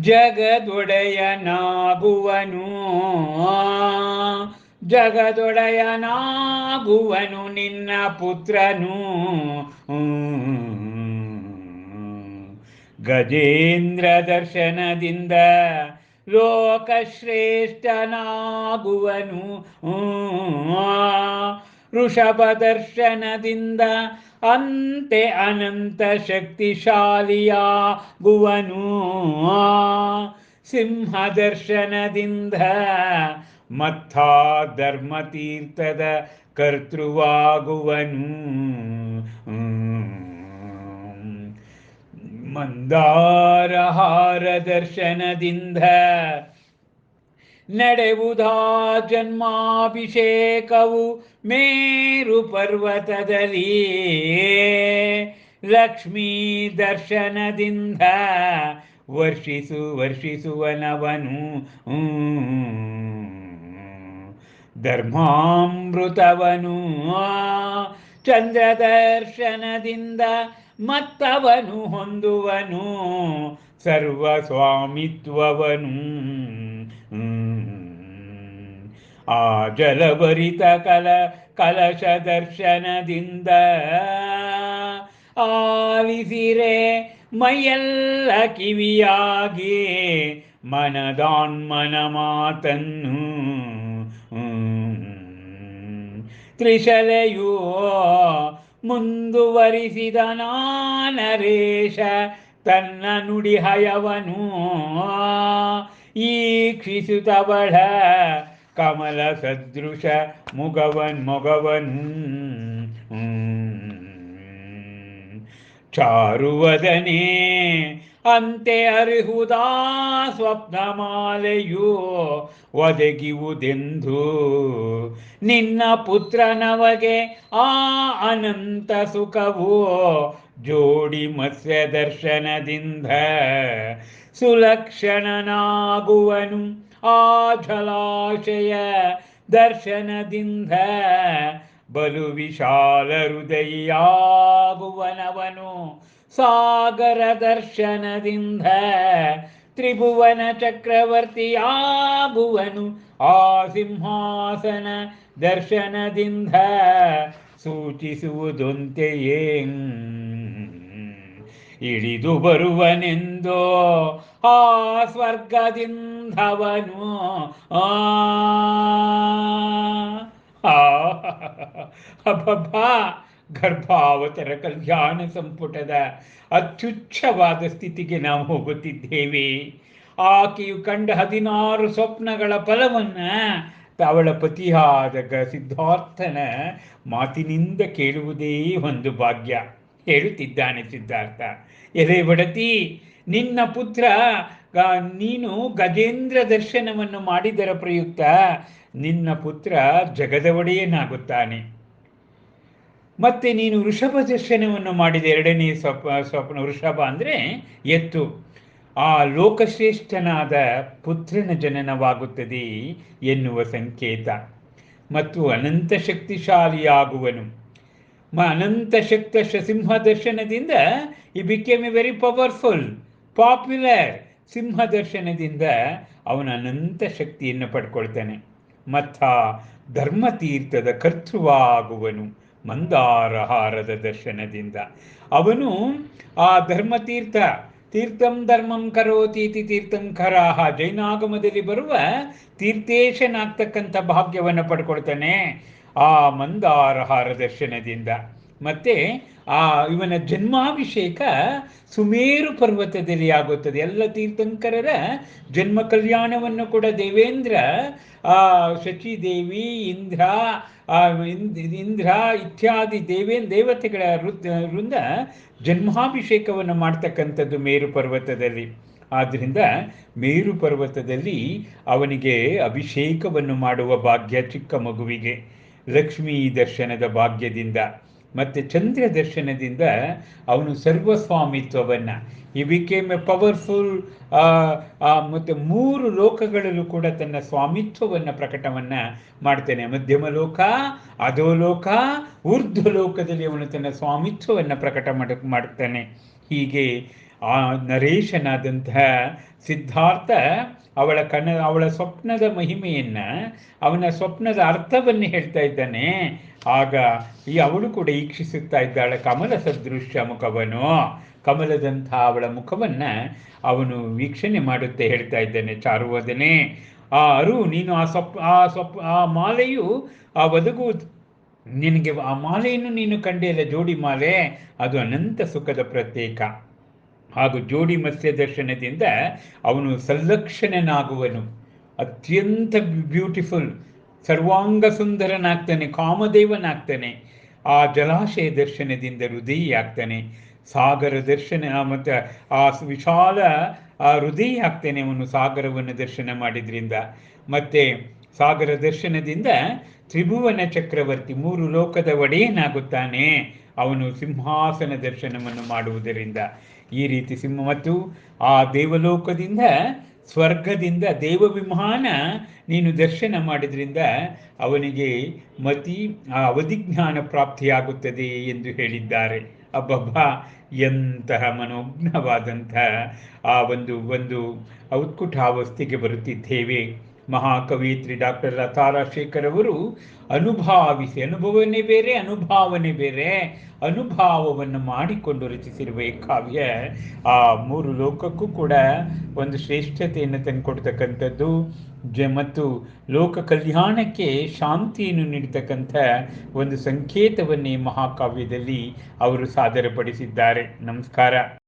ಜಗದೊಡೆಯನಾಗುವನು. ಜಗದೊಡೆಯನಾಗುವನು ನಿನ್ನ ಪುತ್ರನು. ಗಜೇಂದ್ರ ದರ್ಶನದಿಂದ ಲೋಕಶ್ರೇಷ್ಠನಾಗುವನು. ಋಷಭ ದರ್ಶನದಿಂದ ಅಂತೆ ಅನಂತ ಶಕ್ತಿಶಾಲಿಯಾಗುವನು ಸಿಂಹ ದರ್ಶನದಿಂದ ಮತ್ತ ಧರ್ಮತೀರ್ಥದ ಕರ್ತೃವಾಗುವನು ಮಂದಾರಹಾರ ದರ್ಶನದಿಂದ ನಡೆವುದಾ ಜನ್ಮಾಭಿಷೇಕವು ಮೇರು ಪರ್ವತದಲ್ಲಿ. ಲಕ್ಷ್ಮೀ ದರ್ಶನದಿಂದ ವರ್ಷಿಸು ವರ್ಷಿಸುವನವನು. ಧರ್ಮಾಮೃತವನು. ಚಂದ್ರ ದರ್ಶನದಿಂದ ಮತ್ತವನು ಹೊಂದುವನು. ಸರ್ವ ಸ್ವಾಮಿತ್ವವನು ಆ ಜಲಭರಿತ ಕಲ ಕಲಶ ದರ್ಶನದಿಂದ ಆಲಿಸಿರೆ ಮೈಯೆಲ್ಲ ಕಿವಿಯಾಗಿ ಮನದಾನ್ಮನ ಮಾತನ್ನು ತ್ರಿಶಲೆಯೋ ಮುಂದುವರಿಸಿದ ನಾನರೇಶ ತನ್ನ ನುಡಿ ಹಯವನು ಈಕ್ಷಿಸುತ್ತವಳ ಕಮಲ ಸದೃಶ ಮುಗವನ್ ಮೊಗವನ್. ಚಾರುವದನೇ ಅಂತೆ ಅರಿಹುದಾ ಸ್ವಪ್ನಮಾಲೆಯು ಒದಗಿವುದೆಂದು. ನಿನ್ನ ಪುತ್ರನವಗೆ ಆ ಅನಂತ ಸುಖವೋ ಜೋಡಿ ಮತ್ಸ್ಯ ದರ್ಶನದಿಂದ ಸುಲಕ್ಷಣನಾಗುವನು. ಆ ಜಲಾಶಯ ದರ್ಶನದಿಂದ ಬಲು ವಿಶಾಲ ಹೃದಯಾಗುವನವನು ಸಾಗರ ದರ್ಶನದಿಂದ ತ್ರಿಭುವನ ಚಕ್ರವರ್ತಿಯಾಗುವನು. ಆ ಸಿಂಹಾಸನ ದರ್ಶನದಿಂದ ಸೂಚಿಸುವುದೊಂತೆಯೇ ಇಳಿದು ಬರುವನೆಂದೋ ಆ ಸ್ವರ್ಗದಿಂದವನು ಆ. ಅಬ್ಬಬ್ಬಾ. ಗರ್ಭಾವತರ ಕಲ್ಯಾಣ ಸಂಪುಟದ ಅತ್ಯುಚ್ಛವಾದ ಸ್ಥಿತಿಗೆ ನಾವು ಹೋಗುತ್ತಿದ್ದೇವೆ. ಆಕೆಯು ಕಂಡ ಹದಿನಾರು ಸ್ವಪ್ನಗಳ ಫಲವನ್ನ ಅವಳ ಪತಿಯಾದ ಗ ಸಿದ್ಧಾರ್ಥನ ಮಾತಿನಿಂದ ಕೇಳುವುದೇ ಒಂದು ಭಾಗ್ಯ. ಹೇಳುತ್ತಿದ್ದಾನೆ ಸಿದ್ಧಾರ್ಥ. ಎಲೆ ಬಡತಿ, ನಿನ್ನ ಪುತ್ರ ನೀನು ಗಜೇಂದ್ರ ದರ್ಶನವನ್ನು ಮಾಡಿದರ ಪ್ರಯುಕ್ತ ನಿನ್ನ ಪುತ್ರ ಜಗದ ಒಡೆಯನಾಗುತ್ತಾನೆ ಮತ್ತೆ ನೀನು ವೃಷಭ ದರ್ಶನವನ್ನು ಮಾಡಿದ ಎರಡನೇ ಸ್ವಪ್, ಸ್ವಪ್ನ, ವೃಷಭ ಅಂದರೆ ಎತ್ತು. ಆ ಲೋಕಶ್ರೇಷ್ಠನಾದ ಪುತ್ರನ ಜನನವಾಗುತ್ತದೆ ಎನ್ನುವ ಸಂಕೇತ. ಮತ್ತು ಅನಂತ ಶಕ್ತಿಶಾಲಿಯಾಗುವನು. ಮ, ಅನಂತ ಶಕ್ತ ಸಿಂಹ ದರ್ಶನದಿಂದ ಈ became a very powerful popular ಸಿಂಹ ದರ್ಶನದಿಂದ ಅವನ ಅನಂತ ಶಕ್ತಿಯನ್ನು ಪಡ್ಕೊಳ್ತಾನೆ. ಮತ್ತ ಧರ್ಮತೀರ್ಥದ ಕರ್ತೃವಾಗುವನು ಮಂದಾರಹಾರದ ದರ್ಶನದಿಂದ. ಅವನು ಆ ಧರ್ಮತೀರ್ಥ, ತೀರ್ಥಂ ಧರ್ಮಂ ಕರೋತೀತಿ ತೀರ್ಥಂಕರಾಹ ಜೈನಾಗಮದಲ್ಲಿ ಬರುವ ತೀರ್ಥೇಶನಾಗ್ತಕ್ಕಂಥ ಭಾಗ್ಯವನ್ನು ಪಡ್ಕೊಳ್ತಾನೆ ಆ ಮಂದಾರಹಾರ ದರ್ಶನದಿಂದ. ಮತ್ತೆ ಆ ಇವನ ಜನ್ಮಾಭಿಷೇಕ ಸುಮೇರು ಪರ್ವತದಲ್ಲಿ ಆಗುತ್ತದೆ. ಎಲ್ಲ ತೀರ್ಥಂಕರರ ಜನ್ಮ ಕಲ್ಯಾಣವನ್ನು ಕೂಡ ದೇವೇಂದ್ರ, ಆ ಶಚಿದೇವಿ, ಇಂದ್ರ, ಆ ಇಂದ್- ಇಂದ್ರ ಇತ್ಯಾದಿ ದೇವೇನ್ ದೇವತೆಗಳ ವೃಂದ ಜನ್ಮಾಭಿಷೇಕವನ್ನು ಮಾಡ್ತಕ್ಕಂಥದ್ದು ಮೇರು ಪರ್ವತದಲ್ಲಿ. ಆದ್ದರಿಂದ ಮೇರು ಪರ್ವತದಲ್ಲಿ ಅವನಿಗೆ ಅಭಿಷೇಕವನ್ನು ಮಾಡುವ ಭಾಗ್ಯ ಚಿಕ್ಕ ಮಗುವಿಗೆ. ಲಕ್ಷ್ಮೀ ದರ್ಶನದ ಭಾಗ್ಯದಿಂದ. ಮತ್ತು ಚಂದ್ರ ದರ್ಶನದಿಂದ ಅವನು ಸರ್ವಸ್ವಾಮಿತ್ವವನ್ನು. ಈ ಬಿಕೇಮ್ ಎ ಪವರ್ಫುಲ್ ಮತ್ತು ಮೂರು ಲೋಕಗಳಲ್ಲೂ ಕೂಡ ತನ್ನ ಸ್ವಾಮಿತ್ವವನ್ನು ಪ್ರಕಟವನ್ನು ಮಾಡ್ತಾನೆ. ಮಧ್ಯಮ ಲೋಕ ಅಧೋಲೋಕ ಊರ್ಧ್ವ ಲೋಕದಲ್ಲಿ ಅವನು ತನ್ನ ಸ್ವಾಮಿತ್ವವನ್ನು ಪ್ರಕಟ ಮಾಡ, ಮಾಡ್ತಾನೆ. ಹೀಗೆ ಆ ನರೇಶನಾದಂತಹ ಸಿದ್ಧಾರ್ಥ ಅವಳ ಕನ ಅವಳ ಸ್ವಪ್ನದ ಮಹಿಮೆಯನ್ನ, ಅವನ ಸ್ವಪ್ನದ ಅರ್ಥವನ್ನು ಹೇಳ್ತಾ ಇದ್ದಾನೆ. ಆಗ ಈ ಅವಳು ಕೂಡ ಈಕ್ಷಿಸುತ್ತಾ ಇದ್ದಾಳೆ ಕಮಲ ಸದೃಶ್ಯ ಮುಖವನು. ಕಮಲದಂಥ ಅವಳ ಮುಖವನ್ನ ಅವನು ವೀಕ್ಷಣೆ ಮಾಡುತ್ತೆ ಹೇಳ್ತಾ ಇದ್ದಾನೆ ಚಾರುವದನೆ. ಆ ಅರು, ನೀನು ಆ ಸ್ವಪ್ ಆ ಸ್ವಪ್, ಆ ಮಾಲೆಯು, ಆ ಒದಗು, ನಿನಗೆ ಆ ಮಾಲೆಯನ್ನು ನೀನು ಕಂಡಿಲ್ಲ ಜೋಡಿ ಮಾಲೆ? ಅದು ಅನಂತ ಸುಖದ ಪ್ರತ್ಯೇಕ. ಹಾಗೂ ಜೋಡಿ ಮತ್ಸ್ಯ ದರ್ಶನದಿಂದ ಅವನು ಸಂಲಕ್ಷಣನಾಗುವನು. ಅತ್ಯಂತ ಬ್ಯೂಟಿಫುಲ್ ಸರ್ವಾಂಗ ಸುಂದರನಾಗ್ತಾನೆ ಕಾಮದೇವನಾಗ್ತಾನೆ. ಆ ಜಲಾಶಯ ದರ್ಶನದಿಂದ ಹೃದಯ ಆಗ್ತಾನೆ ಸಾಗರ ದರ್ಶನ ಮತ್ತು ಆ ವಿಶಾಲ, ಆ ಹೃದಯ ಆಗ್ತಾನೆ ಅವನು ಸಾಗರವನ್ನು ದರ್ಶನ ಮಾಡಿದ್ರಿಂದ. ಮತ್ತೆ ಸಾಗರ ದರ್ಶನದಿಂದ ತ್ರಿಭುವನ ಚಕ್ರವರ್ತಿ, ಮೂರು ಲೋಕದ ಒಡೆಯನಾಗುತ್ತಾನೆ. ಅವನು ಸಿಂಹಾಸನ ದರ್ಶನವನ್ನು ಮಾಡುವುದರಿಂದ. ಈ ರೀತಿ ಸಿಂಹ ಮತ್ತು ಆ ದೇವಲೋಕದಿಂದ, ಸ್ವರ್ಗದಿಂದ ದೇವ ವಿಮಾನ ನೀನು ದರ್ಶನ ಮಾಡಿದ್ರಿಂದ ಅವನಿಗೆ ಮತಿ, ಆ ಅವಧಿಜ್ಞಾನ ಪ್ರಾಪ್ತಿಯಾಗುತ್ತದೆ ಎಂದು ಹೇಳಿದ್ದಾರೆ. ಅಬ್ಬಬ್ಬ, ಎಂತಹ ಮನೋಜ್ಞವಾದಂತಹ ಆ ಒಂದು ಒಂದು ಔತ್ಕುಟಾವಸ್ಥೆಗೆ ಬರುತ್ತಿದ್ದೇವೆ. ಮಹಾಕವಿಯತ್ರಿ ಡಾಕ್ಟರ್ ಲತಾ ರಾಜಶೇಖರ್ ಅವರು, ಅನುಭಾವಿಸಿ ಅನುಭವನೇ ಬೇರೆ, ಅನುಭಾವನೆ ಬೇರೆ, ಅನುಭಾವವನ್ನು ಮಾಡಿಕೊಂಡು ರಚಿಸಿರುವ ಈ ಕಾವ್ಯ ಆ ಮೂರು ಲೋಕಕ್ಕೂ ಕೂಡ ಒಂದು ಶ್ರೇಷ್ಠತೆಯನ್ನು ತಂದುಕೊಡ್ತಕ್ಕಂಥದ್ದು. ಜ ಮತ್ತು ಲೋಕ ಕಲ್ಯಾಣಕ್ಕೆ ಶಾಂತಿಯನ್ನು ನೀಡತಕ್ಕಂಥ ಒಂದು ಸಂಕೇತವನ್ನೇ ಮಹಾಕಾವ್ಯದಲ್ಲಿ ಅವರು ಸಾದರಪಡಿಸಿದ್ದಾರೆ. ನಮಸ್ಕಾರ.